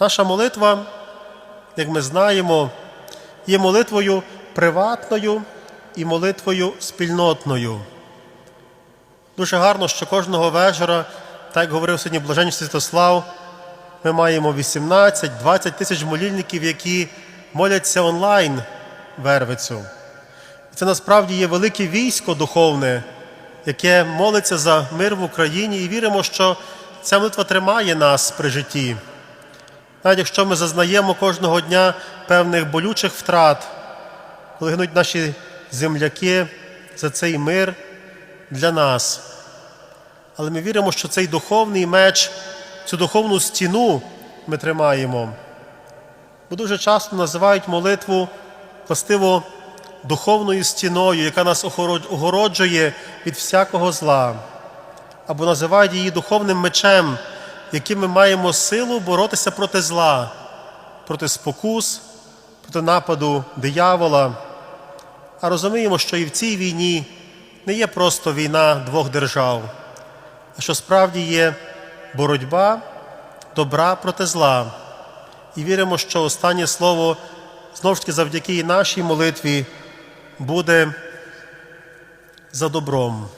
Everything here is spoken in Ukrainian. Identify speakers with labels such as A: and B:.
A: Наша молитва, як ми знаємо, є молитвою приватною і молитвою спільнотною. Дуже гарно, що кожного вечора, так як говорив сьогодні Блаженний Святослав, ми маємо 18-20 тисяч молільників, які моляться онлайн Вервицю. Це насправді є велике військо духовне, яке молиться за мир в Україні, і віримо, що ця молитва тримає нас при житті. Навіть якщо ми зазнаємо кожного дня певних болючих втрат, коли гинуть наші земляки за цей мир для нас. Але ми віримо, що цей духовний меч, цю духовну стіну ми тримаємо. Бо дуже часто називають молитву властиво духовною стіною, яка нас огороджує від всякого зла, або називають її духовним мечем, яким ми маємо силу боротися проти зла, проти спокус, проти нападу диявола. А розуміємо, що і в цій війні не є просто війна двох держав, а що справді є боротьба добра проти зла. І віримо, що останнє слово знову ж таки завдяки нашій молитві буде за добром.